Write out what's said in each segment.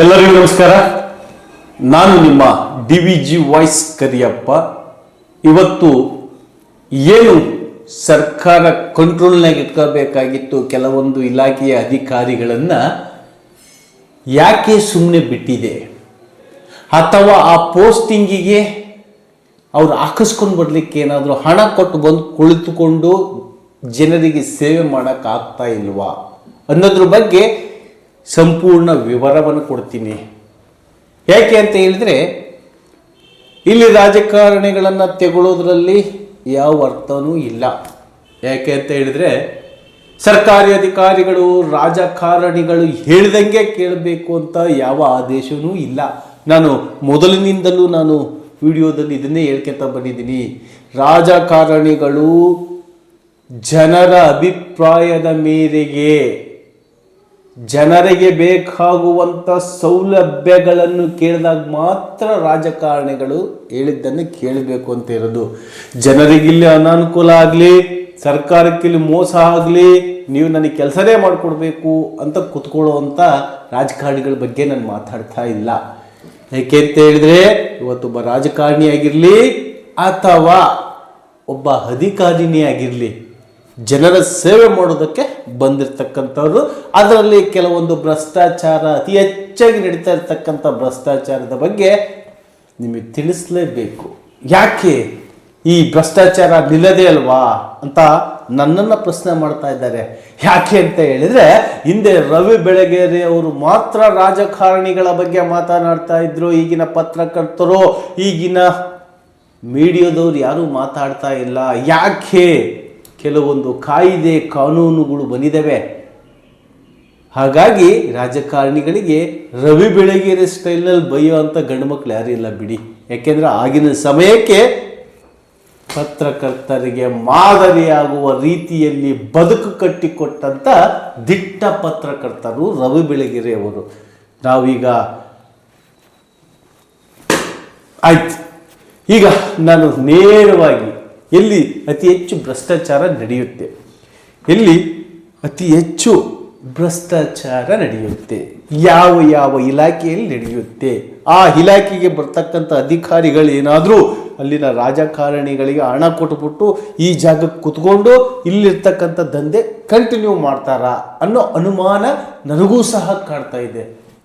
ಎಲ್ಲರಿಗೂ ನಮಸ್ಕಾರ. ನಾನು ನಿಮ್ಮ D V G voice Kariyappa. ಇವತ್ತು ಏನು ಸರ್ಕಾರ ಕಂಟ್ರೋಲ್ನಾಗ ಇಟ್ಕೋಬೇಕಾಗಿತ್ತು ಕೆಲವೊಂದು ಇಲಾಖೆಯ ಅಧಿಕಾರಿಗಳನ್ನು ಯಾಕೆ ಸುಮ್ಮನೆ ಬಿಟ್ಟಿದೆ? ಅಥವಾ ಆ ಪೋಸ್ಟಿಂಗಿಗೆ ಅವ್ರು ಹಾಕಿಸ್ಕೊಂಡು ಬರಲಿಕ್ಕೆ ಏನಾದರೂ ಹಣ ಕೊಟ್ಟು ಬಂದು ಕುಳಿತುಕೊಂಡು ಜನರಿಗೆ ಸೇವೆ ಮಾಡೋಕ್ಕಾಗ್ತಾ ಇಲ್ವಾ ಅನ್ನೋದ್ರ ಬಗ್ಗೆ ಸಂಪೂರ್ಣ ವಿವರವನ್ನು ಕೊಡ್ತೀನಿ. ಯಾಕೆ ಅಂತ ಹೇಳಿದ್ರೆ, ಇಲ್ಲಿ ರಾಜಕಾರಣಿಗಳನ್ನು ತೆಗೊಳ್ಳೋದ್ರಲ್ಲಿ ಯಾವ ಅರ್ಥವೂ ಇಲ್ಲ. ಯಾಕೆ ಅಂತ ಹೇಳಿದ್ರೆ, ಸರ್ಕಾರಿ ಅಧಿಕಾರಿಗಳು, ರಾಜಕಾರಣಿಗಳು ಹೇಳ್ದಂಗೆ ಕೇಳಬೇಕು ಅಂತ ಯಾವ ಆದೇಶವೂ ಇಲ್ಲ. ನಾನು ಮೊದಲಿನಿಂದಲೂ ನಾನು ವಿಡಿಯೋದಲ್ಲಿ ಇದನ್ನೇ ಹೇಳ್ಕೊತ ಬಂದಿದ್ದೀನಿ. ರಾಜಕಾರಣಿಗಳು ಜನರ ಅಭಿಪ್ರಾಯದ ಮೇರೆಗೆ ಜನರಿಗೆ ಬೇಕಾಗುವಂಥ ಸೌಲಭ್ಯಗಳನ್ನು ಕೇಳಿದಾಗ ಮಾತ್ರ ರಾಜಕಾರಣಿಗಳು ಹೇಳಿದ್ದನ್ನು ಕೇಳಬೇಕು ಅಂತ ಇರೋದು. ಜನರಿಗಿಲ್ಲಿ ಅನಾನುಕೂಲ ಆಗಲಿ ಸರ್ಕಾರಕ್ಕಿಲ್ಲಿ ಮೋಸ ಆಗಲಿ, ನೀವು ನನಗೆ ಕೆಲಸನೇ ಮಾಡಿಕೊಡ್ಬೇಕು ಅಂತ ಕುತ್ಕೊಳ್ಳುವಂಥ ರಾಜಕಾರಣಿಗಳ ಬಗ್ಗೆ ನಾನು ಮಾತಾಡ್ತಾ ಇಲ್ಲ. ಯಾಕೆ ಅಂತ ಹೇಳಿದ್ರೆ, ಇವತ್ತೊಬ್ಬ ರಾಜಕಾರಣಿಯಾಗಿರಲಿ ಅಥವಾ ಒಬ್ಬ ಅಧಿಕಾರಿನೇ ಜನರ ಸೇವೆ ಮಾಡೋದಕ್ಕೆ ಬಂದಿರತಕ್ಕಂಥವ್ರು ಅದರಲ್ಲಿ ಕೆಲವೊಂದು ಭ್ರಷ್ಟಾಚಾರ, ಅತಿ ಹೆಚ್ಚಾಗಿ ನಡೀತಾ ಇರ್ತಕ್ಕಂಥ ಭ್ರಷ್ಟಾಚಾರದ ಬಗ್ಗೆ ನಿಮಗೆ ತಿಳಿಸಲೇಬೇಕು. ಯಾಕೆ ಈ ಭ್ರಷ್ಟಾಚಾರ ನಿಲ್ಲದೇ ಅಲ್ವಾ ಅಂತ ನನ್ನನ್ನು ಪ್ರಶ್ನೆ ಮಾಡ್ತಾ ಇದ್ದಾರೆ. ಯಾಕೆ ಅಂತ ಹೇಳಿದರೆ, ಹಿಂದೆ ರವಿ ಬೆಳಗೆರೆ ಅವರು ಮಾತ್ರ ರಾಜಕಾರಣಿಗಳ ಬಗ್ಗೆ ಮಾತನಾಡ್ತಾ ಇದ್ರು. ಈಗಿನ ಪತ್ರಕರ್ತರು, ಈಗಿನ ಮೀಡಿಯಾದವ್ರು ಯಾರೂ ಮಾತಾಡ್ತಾ ಇಲ್ಲ. ಯಾಕೆ? ಕೆಲವೊಂದು ಕಾಯಿದೆ ಕಾನೂನುಗಳು ಬಂದಿದ್ದಾವೆ ಹಾಗಾಗಿ ರಾಜಕಾರಣಿಗಳಿಗೆ ರವಿ ಬೆಳಗೆರೆ ಸ್ಟೈಲಲ್ಲಿ ಬೈಯೋ ಅಂತ ಗಂಡು ಮಕ್ಳು ಯಾರೂ ಇಲ್ಲ ಬಿಡಿ. ಯಾಕೆಂದರೆ ಆಗಿನ ಸಮಯಕ್ಕೆ ಪತ್ರಕರ್ತರಿಗೆ ಮಾದರಿಯಾಗುವ ರೀತಿಯಲ್ಲಿ ಬದುಕು ಕಟ್ಟಿಕೊಟ್ಟಂಥ ದಿಟ್ಟ ಪತ್ರಕರ್ತರು ರವಿ ಬೆಳಗೆರೆ ಅವರು. ನಾವೀಗ ಆಯ್ತು. ಈಗ ನಾನು ನೇರವಾಗಿ ಎಲ್ಲಿ ಅತಿ ಹೆಚ್ಚು ಭ್ರಷ್ಟಾಚಾರ ನಡೆಯುತ್ತೆ? ಎಲ್ಲಿ ಅತಿ ಹೆಚ್ಚು ಭ್ರಷ್ಟಾಚಾರ ನಡೆಯುತ್ತೆ? ಯಾವ ಯಾವ ಇಲಾಖೆಯಲ್ಲಿ ನಡೆಯುತ್ತೆ? ಆ ಇಲಾಖೆಗೆ ಬರ್ತಕ್ಕಂಥ ಅಧಿಕಾರಿಗಳು ಏನಾದರೂ ಅಲ್ಲಿನ ರಾಜಕಾರಣಿಗಳಿಗೆ ಹಣ ಕೊಟ್ಬಿಟ್ಟು ಈ ಜಾಗಕ್ಕೆ ಕುತ್ಕೊಂಡು ಇಲ್ಲಿರ್ತಕ್ಕಂಥ ದಂಧೆ ಕಂಟಿನ್ಯೂ ಮಾಡ್ತಾರಾ ಅನ್ನೋ ಅನುಮಾನ ನನಗೂ ಸಹ ಕಾಡ್ತಾ ಇದೆ.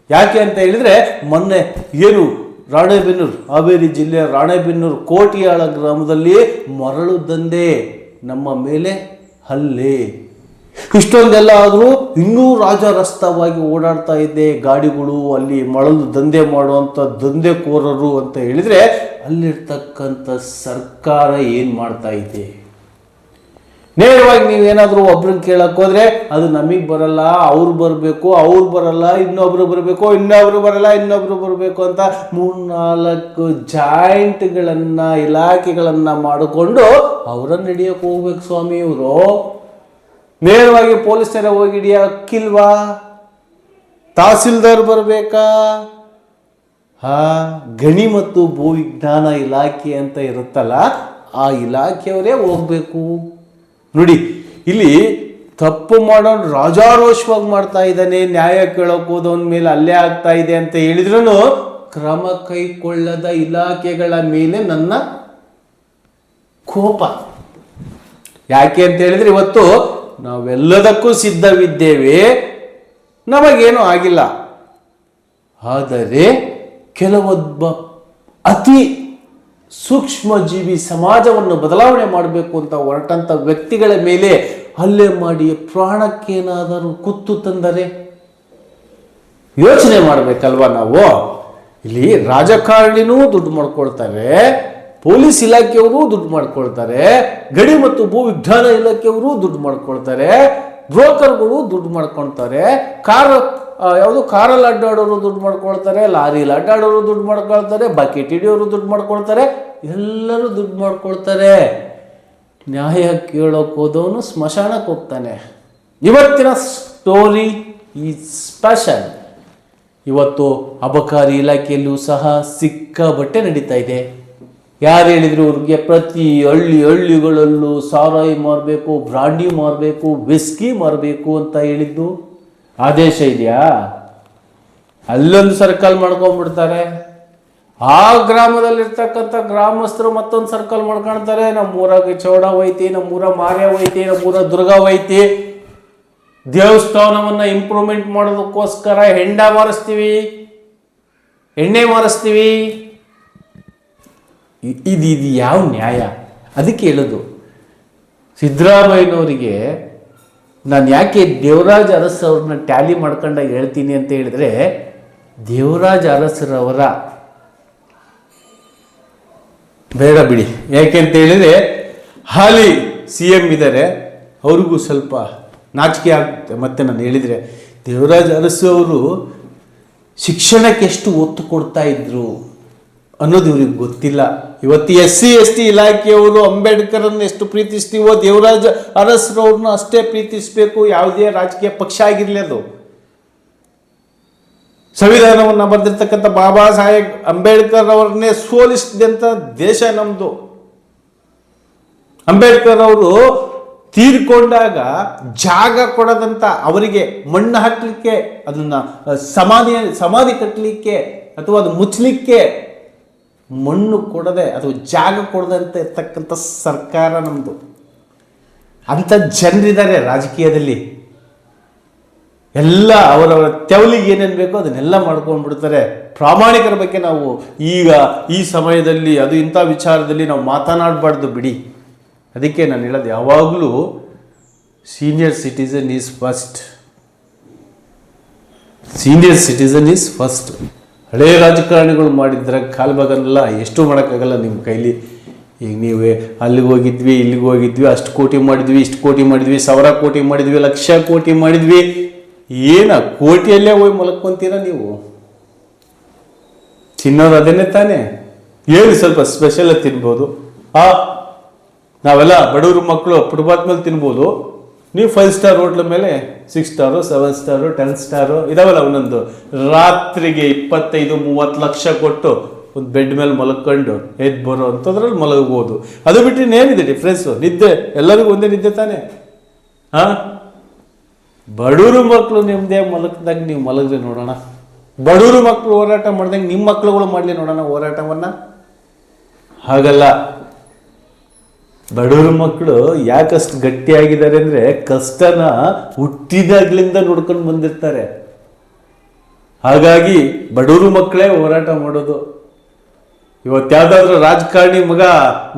ಯಾಕೆ ಅಂತ ಹೇಳಿದ್ರೆ ಮೊನ್ನೆ ಏನು ರಾಣೆಬೆನ್ನೂರು, ಹಾವೇರಿ ಜಿಲ್ಲೆಯ ರಾಣೆಬೆನ್ನೂರು ಕೋಟಿಯಾಳ ಗ್ರಾಮದಲ್ಲಿ ಮರಳು ದಂಧೆ, ನಮ್ಮ ಮೇಲೆ ಹಲ್ಲೆ. ಇಷ್ಟೊಂದೆಲ್ಲ ಆದರೂ ಇನ್ನೂ ರಾಜರಸ್ತವಾಗಿ ಓಡಾಡ್ತಾ ಇದ್ದೆ. ಗಾಡಿಗಳು, ಅಲ್ಲಿ ಮಳಲು ದಂಧೆ ಮಾಡುವಂಥ ದಂಧೆಕೋರರು ಅಂತ ಹೇಳಿದರೆ ಅಲ್ಲಿರ್ತಕ್ಕಂಥ ಸರ್ಕಾರ ಏನು ಮಾಡ್ತಾ ಇದೆ? ನೇರವಾಗಿ ನೀವು ಏನಾದರೂ ಒಬ್ರನ್ನ ಕೇಳಕ್ಕೆ ಹೋದ್ರೆ ಅದು ನಮಗೆ ಬರಲ್ಲ, ಅವ್ರು ಬರಬೇಕು, ಅವ್ರು ಬರಲ್ಲ, ಇನ್ನೊಬ್ರು ಬರಬೇಕು, ಇನ್ನೊಬ್ರು ಬರಲ್ಲ, ಇನ್ನೊಬ್ರು ಬರಬೇಕು ಅಂತ ಮೂರ್ನಾಲ್ಕು ಜಾಯಿಂಟ್ಗಳನ್ನ, ಇಲಾಖೆಗಳನ್ನ ಮಾಡಿಕೊಂಡು ಅವರನ್ನ ಹಿಡಿಯಕ್ಕೆ ಹೋಗ್ಬೇಕು ಸ್ವಾಮಿ ಇವರು. ನೇರವಾಗಿ ಪೊಲೀಸರ ಹೋಗಿ ಹಿಡಿಯಕ್ಕಿಲ್ವಾ? ತಹಸೀಲ್ದಾರ್ ಬರಬೇಕಾ? ಹಾ, ಗಣಿ ಮತ್ತು ಭೂವಿಜ್ಞಾನ ಇಲಾಖೆ ಅಂತ ಇರುತ್ತಲ್ಲ, ಆ ಇಲಾಖೆಯವರೇ ಹೋಗ್ಬೇಕು. ನೋಡಿ, ಇಲ್ಲಿ ತಪ್ಪು ಮಾಡೋನು ರಾಜಾರೋಷವಾಗಿ ಮಾಡ್ತಾ ಇದ್ದಾನೆ, ನ್ಯಾಯ ಕೇಳೋಕೆ ಹೋದವನ ಮೇಲೆ ಅಲ್ಲೇ ಆಗ್ತಾ ಇದೆ ಅಂತ ಹೇಳಿದ್ರು ಕ್ರಮ ಕೈಕೊಳ್ಳದ ಇಲಾಖೆಗಳ ಮೇಲೆ ನನ್ನ ಕೋಪ. ಯಾಕೆ ಅಂತ ಹೇಳಿದ್ರೆ ಇವತ್ತು ನಾವೆಲ್ಲದಕ್ಕೂ ಸಿದ್ಧವಿದ್ದೇವೆ, ನಮಗೇನು ಆಗಿಲ್ಲ. ಆದರೆ ಕೆಲವೊಬ್ಬ ಅತಿ ಸೂಕ್ಷ್ಮ ಜೀವಿ ಸಮಾಜವನ್ನು ಬದಲಾವಣೆ ಮಾಡಬೇಕು ಅಂತ ಹೊರಟಂಥ ವ್ಯಕ್ತಿಗಳ ಮೇಲೆ ಹಲ್ಲೆ ಮಾಡಿ ಪ್ರಾಣಕ್ಕೇನಾದರೂ ಕುತ್ತು ತಂದರೆ? ಯೋಚನೆ ಮಾಡ್ಬೇಕಲ್ವಾ ನಾವು? ಇಲ್ಲಿ ರಾಜಕಾರಣಿನೂ ದುಡ್ಡು ಮಾಡ್ಕೊಳ್ತಾರೆ, ಪೊಲೀಸ್ ಇಲಾಖೆಯವರು ದುಡ್ಡು ಮಾಡ್ಕೊಳ್ತಾರೆ, ಗಡಿ ಮತ್ತು ಭೂ ವಿಜ್ಞಾನ ಇಲಾಖೆಯವರು ದುಡ್ಡು ಮಾಡ್ಕೊಳ್ತಾರೆ, ಬ್ರೋಕರ್ಗಳು ದುಡ್ಡು ಮಾಡ್ಕೊಳ್ತಾರೆ ಕಾರ್ ಯಾವುದು ಕಾರಲ್ಲಿ ಅಡ್ಡಾಡೋರು ದುಡ್ಡು ಮಾಡ್ಕೊಳ್ತಾರೆ, ಲಾರಿಲಿ ಅಡ್ಡಾಡೋರು ದುಡ್ಡು ಮಾಡ್ಕೊಳ್ತಾರೆ, ಬಕೆಟ್ ಹಿಡಿಯೋರು ದುಡ್ಡು ಮಾಡ್ಕೊಳ್ತಾರೆ, ಎಲ್ಲರೂ ದುಡ್ಡು ಮಾಡ್ಕೊಳ್ತಾರೆ. ನ್ಯಾಯ ಕೇಳೋಕೆ ಹೋದವನು ಸ್ಮಶಾನಕ್ಕೆ ಹೋಗ್ತಾನೆ. ಇವತ್ತಿನ ಸ್ಟೋರಿ ಈ ಸ್ಪೆಷಲ್ ಇವತ್ತು ಅಬಕಾರಿ ಇಲಾಖೆಯಲ್ಲೂ ಸಹ ಸಿಕ್ಕಾಬಟ್ಟೆ ನಡೀತಾ ಇದೆ. ಯಾರು ಹೇಳಿದ್ರು ಅವ್ರಿಗೆ ಪ್ರತಿ ಹಳ್ಳಿ ಹಳ್ಳಿಗಳಲ್ಲೂ ಸಾರಾಯಿ ಮಾರಬೇಕು, ಬ್ರಾಂಡಿ ಮಾರಬೇಕು ವಿಸ್ಕಿ ಮಾರಬೇಕು ಅಂತ ಹೇಳಿದ್ದು? ಆದೇಶ ಇದೆಯಾ? ಅಲ್ಲೊಂದು ಸರ್ಕಲ್ ಮಾಡ್ಕೊಂಡ್ಬಿಡ್ತಾರೆ. ಆ ಗ್ರಾಮದಲ್ಲಿರ್ತಕ್ಕಂಥ ಗ್ರಾಮಸ್ಥರು ಮತ್ತೊಂದು ಸರ್ಕಲ್ ಮಾಡ್ಕೊಳ್ತಾರೆ ನಮ್ಮೂರ ಚೌಡ ಹೋಯ್ತಿ, ನಮ್ಮೂರ ಮಾರ್ಯ ಹೋಯ್ತಿ, ನಮ್ಮೂರ ದುರ್ಗಾ ಹೋಯ್ತಿ. ದೇವಸ್ಥಾನವನ್ನ ಇಂಪ್ರೂವ್ಮೆಂಟ್ ಮಾಡೋದಕ್ಕೋಸ್ಕರ ಹೆಂಡ ಮಾರಿಸ್ತೀವಿ. ಎಣ್ಣೆ ಮಾರಿಸ್ತೀವಿ. ಇದು ಇದು ಯಾವ ನ್ಯಾಯ? ಅದಕ್ಕೆ ಹೇಳೋದು. ಸಿದ್ದರಾಮಯ್ಯನವರಿಗೆ ನಾನು ಯಾಕೆ ದೇವರಾಜ್ ಅರಸ್ ಅವ್ರನ್ನ ಟ್ಯಾಲಿ ಮಾಡ್ಕೊಂಡಾಗ ಹೇಳ್ತೀನಿ ಅಂತ ಹೇಳಿದ್ರೆ, ದೇವರಾಜ್ ಅರಸರವರ ಬೇಡ ಬಿಡಿ. ಯಾಕೆ ಅಂತ ಹೇಳಿದ್ರೆ, ಹಾಲಿ ಸಿ ಎಂ ಇದ್ದಾರೆ ಅವ್ರಿಗೂ ಸ್ವಲ್ಪ ನಾಚಿಕೆ ಆಗುತ್ತೆ. ಮತ್ತೆ ನಾನು ಹೇಳಿದರೆ, ದೇವರಾಜ್ ಅರಸು ಅವರು ಶಿಕ್ಷಣಕ್ಕೆ ಎಷ್ಟು ಒತ್ತು ಕೊಡ್ತಾ ಇದ್ರು? ಅನ್ನೋದು ಇವ್ರಿಗೆ ಗೊತ್ತಿಲ್ಲ. ಇವತ್ತು ಎಸ್ ಸಿ, ಎಸ್ ಟಿ ಇಲಾಖೆಯವರು ಅಂಬೇಡ್ಕರನ್ನು ಎಷ್ಟು ಪ್ರೀತಿಸ್ತೀವೋ, ದೇವರಾಜ ಅರಸರವ್ರನ್ನ ಅಷ್ಟೇ ಪ್ರೀತಿಸಬೇಕು, ಯಾವುದೇ ರಾಜಕೀಯ ಪಕ್ಷ ಆಗಿರಲಿ ಅದು. ಸಂವಿಧಾನವನ್ನು ಬರೆದಿರ್ತಕ್ಕಂಥ ಬಾಬಾ ಸಾಹೇಬ್ ಅಂಬೇಡ್ಕರ್ ಅವರನ್ನೇ ಸೋಲಿಸಿದಂಥ ದೇಶ ನಮ್ಮದು ಅಂಬೇಡ್ಕರ್ ಅವರು ತೀರ್ಕೊಂಡಾಗ ಜಾಗ ಕೊಡದಂತ ಅವರಿಗೆ ಮಣ್ಣು ಹಾಕ್ಲಿಕ್ಕೆ, ಅದನ್ನ ಸಮಾಧಿ ಸಮಾಧಿ ಕಟ್ಟಲಿಕ್ಕೆ ಅಥವಾ ಅದು ಮುಚ್ಚಲಿಕ್ಕೆ ಮಣ್ಣು ಕೊಡದೆ ಅದು ಜಾಗ ಕೊಡದಂತೆ ಇರ್ತಕ್ಕಂಥ ಸರ್ಕಾರ ನಮ್ಮದು ಅಂಥ ಜನರಿದ್ದಾರೆ ರಾಜಕೀಯದಲ್ಲಿ. ಎಲ್ಲ ಅವರವರ ತೆವಲಿಗೆ ಏನೇನು ಬೇಕೋ ಅದನ್ನೆಲ್ಲ ಮಾಡ್ಕೊಂಡ್ಬಿಡ್ತಾರೆ. ಪ್ರಾಮಾಣಿಕರ ಬಗ್ಗೆ ನಾವು ಈಗ ಈ ಸಮಯದಲ್ಲಿ, ಅದು ಇಂಥ ವಿಚಾರದಲ್ಲಿ ನಾವು ಮಾತನಾಡಬಾರ್ದು ಬಿಡಿ. ಅದಕ್ಕೆ ನಾನು ಹೇಳೋದು ಯಾವಾಗಲೂ senior citizen is first senior citizen is first ಹಳೇ ರಾಜಕಾರಣಿಗಳು ಮಾಡಿದ್ರೆ ಕಾಲ್ಬಾಗನ್ನೆಲ್ಲ ಎಷ್ಟು ಮಾಡೋಕ್ಕಾಗಲ್ಲ ನಿಮ್ಮ ಕೈಲಿ. ಈಗ ನೀವೇ ಅಲ್ಲಿಗೆ ಹೋಗಿದ್ವಿ, ಇಲ್ಲಿಗೆ ಹೋಗಿದ್ವಿ, ಅಷ್ಟು ಕೋಟಿ ಮಾಡಿದ್ವಿ, ಇಷ್ಟು ಕೋಟಿ ಮಾಡಿದ್ವಿ, ಸಾವಿರ ಕೋಟಿ ಮಾಡಿದ್ವಿ, ಲಕ್ಷ ಕೋಟಿ ಮಾಡಿದ್ವಿ. ಏನ ಕೋಟಿಯಲ್ಲೇ ಹೋಗಿ ಮಲ್ಕೊಂತೀರ ನೀವು? ತಿನ್ನೋದು ಅದನ್ನೇ ತಾನೇ? ಹೇಳಿ ಸ್ವಲ್ಪ ಸ್ಪೆಷಲ್ ತಿನ್ಬೋದು. ಆ, ನಾವೆಲ್ಲ ಬಡವರು ಮಕ್ಕಳು ಫುಟ್ಪಾತ್ ಮೇಲೆ ತಿನ್ಬೋದು. ನೀವು ಫೈವ್ ಸ್ಟಾರ್ ಹೋಟ್ಲ ಮೇಲೆ six star seven star ten star ಇದಾವಲ್ಲ ಒಂದೊಂದು. ರಾತ್ರಿಗೆ ಇಪ್ಪತ್ತೈದು, ಮೂವತ್ತು ಲಕ್ಷ ಕೊಟ್ಟು ಒಂದು ಬೆಡ್ ಮೇಲೆ ಮಲಗ್ಕೊಂಡು ಎದ್ದು ಬರೋ ಅಂಥದ್ರಲ್ಲಿ ಮಲಗ್ಬೋದು. ಅದು ಬಿಟ್ಟು ಇನ್ನೇನಿದೆ ಡಿಫ್ರೆನ್ಸು ನಿದ್ದೆ. ಎಲ್ಲರಿಗೂ ಒಂದೇ ನಿದ್ದೆ ತಾನೆ? ಹಾಂ? ಬಡವರು ಮಕ್ಕಳು ನಿಮ್ಮದೇ ಮಲಗ್ದಾಗ ನೀವು ಮಲಗ್ರಿ ನೋಡೋಣ. ಬಡವರು ಮಕ್ಕಳು ಹೋರಾಟ ಮಾಡ್ದಂಗೆ ನಿಮ್ಮ ಮಕ್ಕಳುಗಳು ಮಾಡಲಿ ನೋಡೋಣ ಹೋರಾಟವನ್ನು. ಹಾಗಲ್ಲ. ಬಡವ್ರ ಮಕ್ಕಳು ಯಾಕಷ್ಟು ಗಟ್ಟಿಯಾಗಿದ್ದಾರೆ ಅಂದರೆ ಕಷ್ಟನ ಹುಟ್ಟಿದಾಗ್ಲಿಂದ ನೋಡ್ಕೊಂಡು ಬಂದಿರ್ತಾರೆ. ಹಾಗಾಗಿ ಬಡವರು ಮಕ್ಕಳೇ ಹೋರಾಟ ಮಾಡೋದು. ಇವತ್ತು ಯಾವುದಾದ್ರೂ ರಾಜಕಾರಣಿ ಮಗ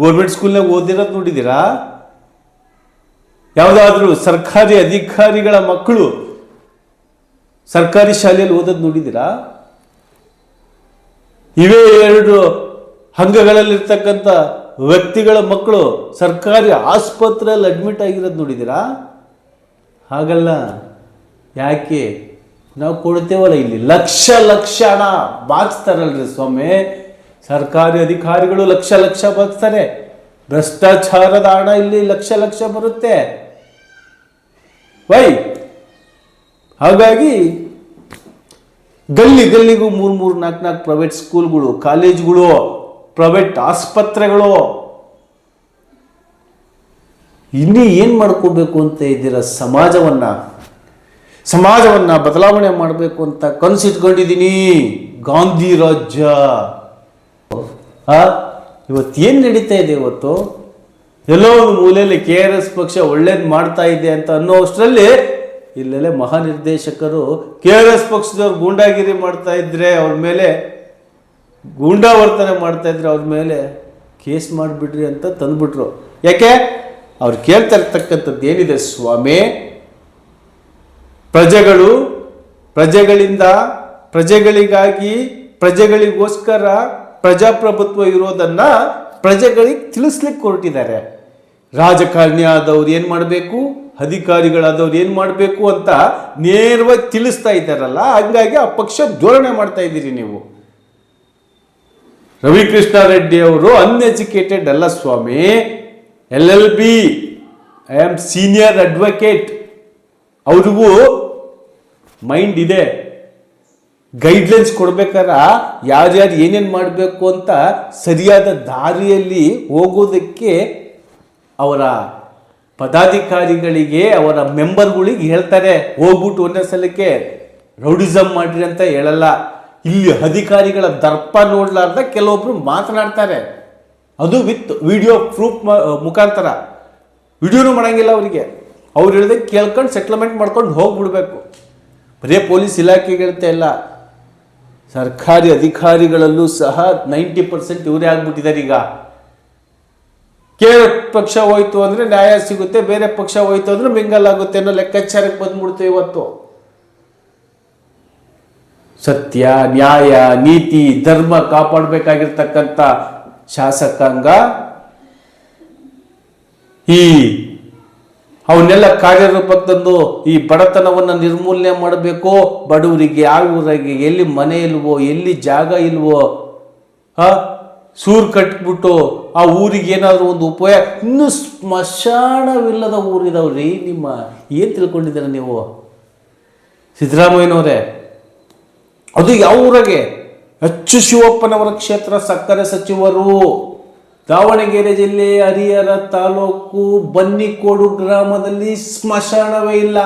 ಗೋರ್ಮೆಂಟ್ ಸ್ಕೂಲ್ನಾಗ ಓದಿರೋದು ನೋಡಿದ್ದೀರಾ ಯಾವುದಾದ್ರೂ ಸರ್ಕಾರಿ ಅಧಿಕಾರಿಗಳ ಮಕ್ಕಳು ಸರ್ಕಾರಿ ಶಾಲೆಯಲ್ಲಿ ಓದೋದು ನೋಡಿದ್ದೀರಾ ಇವೇ ಎರಡು ಹಂಗಗಳಲ್ಲಿರ್ತಕ್ಕಂಥ ವ್ಯಕ್ತಿಗಳ ಮಕ್ಕಳು ಸರ್ಕಾರಿ ಆಸ್ಪತ್ರೆಯಲ್ಲಿ ಅಡ್ಮಿಟ್ ಆಗಿರೋದು ನೋಡಿದ್ದೀರಾ? ಹಾಗಲ್ಲ. ಯಾಕೆ? ನಾವು ಕೊಡ್ತೇವಲ್ಲ ಇಲ್ಲಿ. ಲಕ್ಷ ಲಕ್ಷ ಹಣ ಬಾಕ್ಸ್ತಾರಲ್ರಿ ಸ್ವಾಮಿ. ಸರ್ಕಾರಿ ಅಧಿಕಾರಿಗಳು ಲಕ್ಷ ಲಕ್ಷ ಬಾಕ್ಸ್ತಾರೆ. ಭ್ರಷ್ಟಾಚಾರದ ಹಣ ಇಲ್ಲಿ ಲಕ್ಷ ಲಕ್ಷ ಬರುತ್ತೆ. ವೈ? ಹಾಗಾಗಿ ಗಲ್ಲಿ ಗಲ್ಲಿಗೂ ಮೂರು ಮೂರು ನಾಲ್ಕು ನಾಲ್ಕು ಪ್ರೈವೇಟ್ ಸ್ಕೂಲ್ಗಳು ಕಾಲೇಜ್ಗಳು ಪ್ರೈವೇಟ್ ಆಸ್ಪತ್ರೆಗಳು, ಇನ್ನೂ ಏನು ಮಾಡ್ಕೋಬೇಕು ಅಂತ ಇದ್ದೀರ ಸಮಾಜವನ್ನ? ಸಮಾಜವನ್ನ ಬದಲಾವಣೆ ಮಾಡಬೇಕು ಅಂತ ಕನಸಿಟ್ಕೊಂಡಿದ್ದೀನಿ ಗಾಂಧಿ ರಾಜ್ಯ. ಇವತ್ತು ಏನು ನಡೀತಾ ಇದೆ ಇವತ್ತು? ಎಲ್ಲೋ ಒಂದು ಮೂಲೆಯಲ್ಲಿ ಕೆ ಆರ್ ಎಸ್ ಪಕ್ಷ ಒಳ್ಳೇದು ಮಾಡ್ತಾ ಇದೆ ಅಂತ ಅನ್ನೋ ಅಷ್ಟರಲ್ಲಿ ಇಲ್ಲೆಲ್ಲ ಮಹಾನಿರ್ದೇಶಕರು ಕೆ ಆರ್ ಎಸ್ ಪಕ್ಷದವ್ರು ಗೂಂಡಾಗಿರಿ ಮಾಡ್ತಾ ಇದ್ರೆ ಅವ್ರ ಮೇಲೆ ಗೂಂಡಾವರ್ತನೆ ವರ್ತನೆ ಇದ್ರೆ ಅವ್ರ ಮೇಲೆ ಕೇಸ್ ಮಾಡಿಬಿಡ್ರಿ ಅಂತ ತಂದ್ಬಿಟ್ರು. ಯಾಕೆ? ಅವ್ರು ಕೇಳ್ತಾ ಇರ್ತಕ್ಕಂಥದ್ದು ಏನಿದೆ ಸ್ವಾಮಿ? ಪ್ರಜೆಗಳು, ಪ್ರಜೆಗಳಿಂದ ಪ್ರಜೆಗಳಿಗಾಗಿ, ಪ್ರಜೆಗಳಿಗೋಸ್ಕರ ಪ್ರಜಾಪ್ರಭುತ್ವ ಇರೋದನ್ನ ಪ್ರಜೆಗಳಿಗೆ ತಿಳಿಸ್ಲಿಕ್ಕೆ ಹೊರಟಿದ್ದಾರೆ. ರಾಜಕಾರಣಿ ಆದವ್ರು ಏನು ಮಾಡಬೇಕು? ಅಧಿಕಾರಿಗಳಾದವ್ರು ಏನು ಮಾಡಬೇಕು ಅಂತ ನೇರವಾಗಿ ತಿಳಿಸ್ತಾ ಇದ್ದಾರಲ್ಲ, ಹಂಗಾಗಿ ಆ ಪಕ್ಷ ಧೋರಣೆ ಮಾಡ್ತಾ ಇದ್ದೀರಿ ನೀವು. ರವಿಕೃಷ್ಣ ರೆಡ್ಡಿ ಅವರು ಅನ್ಎಜುಕೇಟೆಡ್ ಅಲ್ಲ ಸ್ವಾಮಿ, L L B, I am senior advocate. ಅವ್ರಿಗೂ ಮೈಂಡ್ ಇದೆ. ಗೈಡ್ಲೈನ್ಸ್ ಕೊಡ್ಬೇಕಾರ ಯಾರ್ಯಾರು ಏನೇನು ಮಾಡಬೇಕು ಅಂತ ಸರಿಯಾದ ದಾರಿಯಲ್ಲಿ ಹೋಗೋದಕ್ಕೆ ಅವರ ಪದಾಧಿಕಾರಿಗಳಿಗೆ, ಅವರ ಮೆಂಬರ್ಗಳಿಗೆ ಹೇಳ್ತಾರೆ. ಹೋಗ್ಬಿಟ್ಟು ಒಂದೇ ಸಲಕ್ಕೆ ರೌಡಿಸಮ್ ಮಾಡಿರಿ ಅಂತ ಹೇಳಲ್ಲ. ಇಲ್ಲಿ ಅಧಿಕಾರಿಗಳ ದರ್ಪ ನೋಡ್ಲಾರ್ದ ಕೆಲವೊಬ್ರು ಮಾತನಾಡ್ತಾರೆ. ಅದು ವಿತ್ ವಿಡಿಯೋ ಪ್ರೂಫ್ ಮುಖಾಂತರ. ವಿಡಿಯೋನು ಮಾಡಂಗಿಲ್ಲ ಅವರಿಗೆ. ಅವ್ರು ಹೇಳಿದ್ರೆ ಕೇಳ್ಕೊಂಡು ಸೆಟ್ಲ್ಮೆಂಟ್ ಮಾಡ್ಕೊಂಡು ಹೋಗ್ಬಿಡ್ಬೇಕು. ಬರೀ ಪೊಲೀಸ್ ಇಲಾಖೆಗಳಂತೆ ಇಲ್ಲ ಸರ್ಕಾರಿ ಅಧಿಕಾರಿಗಳಲ್ಲೂ ಸಹ ನೈಂಟಿ ಪರ್ಸೆಂಟ್ ಇವರೇ ಆಗ್ಬಿಟ್ಟಿದ್ದಾರೆ ಈಗ. ಕೇರಳ ಪಕ್ಷ ಹೋಯ್ತು ಅಂದ್ರೆ ನ್ಯಾಯ ಸಿಗುತ್ತೆ, ಬೇರೆ ಪಕ್ಷ ಹೋಯ್ತು ಅಂದ್ರೆ ಮಿಂಗಲ್ ಆಗುತ್ತೆ ಅನ್ನೋ ಲೆಕ್ಕಾಚಾರಕ್ಕೆ ಬಂದ್ಬಿಡ್ತು ಇವತ್ತು. ಸತ್ಯ, ನ್ಯಾಯ, ನೀತಿ, ಧರ್ಮ ಕಾಪಾಡಬೇಕಾಗಿರ್ತಕ್ಕಂಥ ಶಾಸಕಾಂಗ ಈ ಅವನ್ನೆಲ್ಲ ಕಾರ್ಯರೂಪಕ್ಕೆ ತಂದು ಈ ಬಡತನವನ್ನು ನಿರ್ಮೂಲನೆ ಮಾಡಬೇಕು. ಬಡವರಿಗೆ ಯಾವ ಊರಿಗೆ ಎಲ್ಲಿ ಮನೆ ಇಲ್ವೋ, ಎಲ್ಲಿ ಜಾಗ ಇಲ್ವೋ ಆ ಸೂರು ಕಟ್ಬಿಟ್ಟು ಆ ಊರಿಗೆ ಏನಾದರೂ ಒಂದು ಉಪಯೋಗ. ಇನ್ನೂ ಸ್ಮಶಾನವಿಲ್ಲದ ಊರಿದವ್ರಿ, ನಿಮ್ಮ ಏನು ತಿಳ್ಕೊಂಡಿದ್ದೀರ ನೀವು? ಸಿದ್ದರಾಮಯ್ಯನವರೇ? ಅದು ಯಾವ ಊರಾಗೆ ಹೆಚ್ಚು ಶಿವಪ್ಪನವರ ಕ್ಷೇತ್ರ, ಸಕ್ಕರೆ ಸಚಿವರು. ದಾವಣಗೆರೆ ಜಿಲ್ಲೆ ಹರಿಹರ ತಾಲೂಕು ಬನ್ನಿಕೋಡು ಗ್ರಾಮದಲ್ಲಿ ಸ್ಮಶಾನವೇ ಇಲ್ಲ.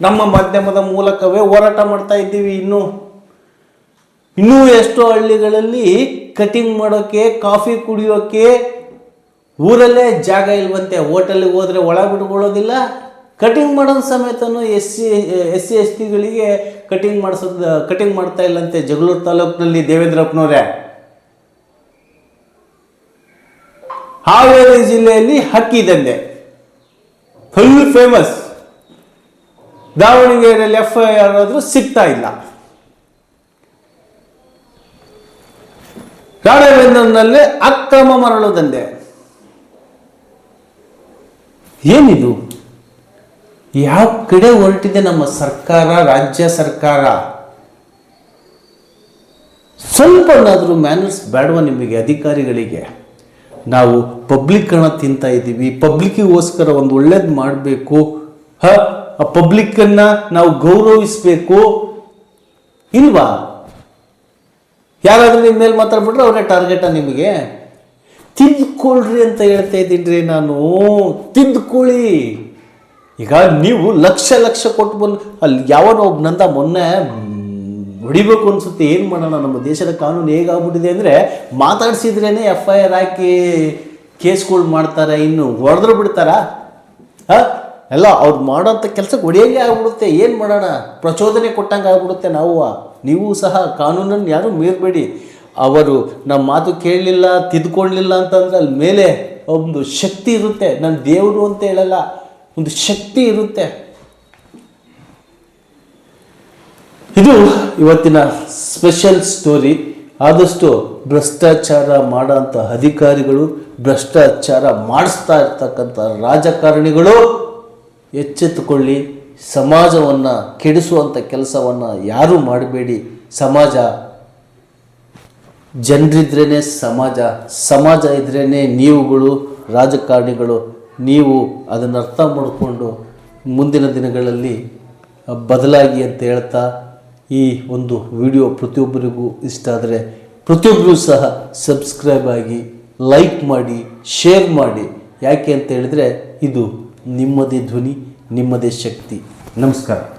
ನಮ್ಮ ಮಾಧ್ಯಮದ ಮೂಲಕವೇ ಹೋರಾಟ ಮಾಡ್ತಾ ಇದ್ದೀವಿ ಇನ್ನು. ಇನ್ನೂ ಎಷ್ಟೋ ಹಳ್ಳಿಗಳಲ್ಲಿ ಕಟಿಂಗ್ ಮಾಡೋಕ್ಕೆ ಕಾಫಿ ಕುಡಿಯೋಕ್ಕೆ ಊರಲ್ಲೇ ಜಾಗ ಇಲ್ವಂತೆ. ಹೋಟೆಲ್ಗೆ ಹೋದರೆ ಒಳ ಬಿಟ್ಕೊಳ್ಳೋದಿಲ್ಲ. ಕಟಿಂಗ್ ಮಾಡೋದು ಸಮೇತನು S C S C, S ಟಿಗಳಿಗೆ cutting ಮಾಡಿಸೋದು, ಕಟಿಂಗ್ ಮಾಡ್ತಾ ಇಲ್ಲಂತೆ ಜಗಳೂರು ತಾಲೂಕಿನಲ್ಲಿ ದೇವೇಂದ್ರಪ್ಪನವರೇ. ಹಾವೇರಿ ಜಿಲ್ಲೆಯಲ್ಲಿ ಹಕ್ಕಿ ದಂಧೆ. Full famous. ದಾವಣಗೆರೆಯಲ್ಲಿ ಎಫ್ ಐ ಆರ್ ಆದರೂ ಸಿಗ್ತಾ ಇಲ್ಲ. ರಾಣೆಬೆನ್ನೂರಿನಲ್ಲಿ ಅಕ್ರಮ ಮರಳು ದಂಧೆ. ಏನಿದು? ಯಾವ ಕಡೆ ಹೊರಟಿದೆ ನಮ್ಮ ಸರ್ಕಾರ, ರಾಜ್ಯ ಸರ್ಕಾರ? ಸ್ವಲ್ಪನಾದರೂ ಮ್ಯಾನರ್ಸ್ ಬೇಡವ ನಿಮಗೆ ಅಧಿಕಾರಿಗಳಿಗೆ? ನಾವು ಪಬ್ಲಿಕ್ ಹಣ ತಿಂತಾ ಇದ್ದೀವಿ ಪಬ್ಲಿಕ್ಕಿಗೋಸ್ಕರ ಒಂದು ಒಳ್ಳೇದು ಮಾಡಬೇಕು. ಹ, ಆ ಪಬ್ಲಿಕ್ಕನ್ನು ನಾವು ಗೌರವಿಸಬೇಕು. ಇಲ್ವಾ? ಯಾರಾದರೂ ನಿಮ್ಮ ಮೇಲೆ ಮಾತಾಡ್ಬಿಟ್ರೆ ಅವರೇ ಟಾರ್ಗೆಟ ನಿಮಗೆ? ತಿದ್ದುಕೊಳ್ರಿ ಅಂತ ಹೇಳ್ತಾ ಇದ್ದೀನಿ ನಾನು. ತಿದ್ದುಕೊಳ್ಳಿ ಈಗ ನೀವು ಲಕ್ಷ ಲಕ್ಷ ಕೊಟ್ಟು ಬಂದು ಅಲ್ಲಿ ಯಾವನೋ ಒಬ್ಬನಂದ ಮೊನ್ನೆ ಮ್, ಹೊಡಿಬೇಕು ಅನ್ಸುತ್ತೆ. ಏನು ಮಾಡೋಣ? ನಮ್ಮ ದೇಶದ ಕಾನೂನು ಹೇಗಾಗ್ಬಿಟ್ಟಿದೆ ಅಂದರೆ ಮಾತಾಡ್ಸಿದ್ರೇ ಎಫ್ ಐ ಆರ್ ಹಾಕಿ ಕೇಸ್ಗಳು ಮಾಡ್ತಾರೆ ಇನ್ನು ಹೊಡೆದ್ರು ಬಿಡ್ತಾರಾ. ಹಾಂ? ಎಲ್ಲ ಅವ್ರು ಮಾಡೋಂಥ ಕೆಲಸಕ್ಕೆ ಹೊಡೆಯಂಗೆ ಆಗ್ಬಿಡುತ್ತೆ. ಏನು ಮಾಡೋಣ? ಪ್ರಚೋದನೆ ಕೊಟ್ಟಂಗೆ ಆಗ್ಬಿಡುತ್ತೆ ನಾವು. ನೀವು ಸಹ ಕಾನೂನನ್ನು ಯಾರೂ ಮೀರಬೇಡಿ. ಅವರು ನಮ್ಮ ಮಾತು ಕೇಳಲಿಲ್ಲ ತಿದ್ಕೊಳ್ಳಲಿಲ್ಲ ಅಂತಂದ್ರೆ ಅಲ್ಲಿ ಮೇಲೆ ಒಂದು ಶಕ್ತಿ ಇರುತ್ತೆ. ನಾನು ದೇವರು ಅಂತ ಹೇಳಲ್ಲ. ಒಂದು ಶಕ್ತಿ ಇರುತ್ತೆ. ಇದು ಇವತ್ತಿನ ಸ್ಪೆಷಲ್ ಸ್ಟೋರಿ. ಆದಷ್ಟು ಭ್ರಷ್ಟಾಚಾರ ಮಾಡೋಂಥ ಅಧಿಕಾರಿಗಳು ಭ್ರಷ್ಟಾಚಾರ ಮಾಡಿಸ್ತಾ ಇರ್ತಕ್ಕಂಥ ರಾಜಕಾರಣಿಗಳು ಎಚ್ಚೆತ್ತುಕೊಳ್ಳಿ. ಸಮಾಜವನ್ನು ಕೆಡಿಸುವಂಥ ಕೆಲಸವನ್ನು ಯಾರೂ ಮಾಡಬೇಡಿ. ಸಮಾಜ ಜನರಿದ್ರೇ ಸಮಾಜ ಸಮಾಜ ಇದ್ರೇ ನೀವುಗಳು ರಾಜಕಾರಣಿಗಳು. ನೀವು ಅದನ್ನು ಅರ್ಥ ಮಾಡಿಕೊಂಡು ಮುಂದಿನ ದಿನಗಳಲ್ಲಿ ಬದಲಾಗಿ ಅಂತ ಹೇಳ್ತಾ ಈ ಒಂದು ವಿಡಿಯೋ ಪ್ರತಿಯೊಬ್ಬರಿಗೂ ಇಷ್ಟ ಆದರೆ ಪ್ರತಿಯೊಬ್ಬರೂ ಸಹ ಸಬ್ಸ್ಕ್ರೈಬ್ ಆಗಿ ಲೈಕ್ ಮಾಡಿ ಶೇರ್ ಮಾಡಿ. ಯಾಕೆ ಅಂತ ಹೇಳಿದರೆ ಇದು ನಿಮ್ಮದೇ ಧ್ವನಿ, ನಿಮ್ಮದೇ ಶಕ್ತಿ. ನಮಸ್ಕಾರ.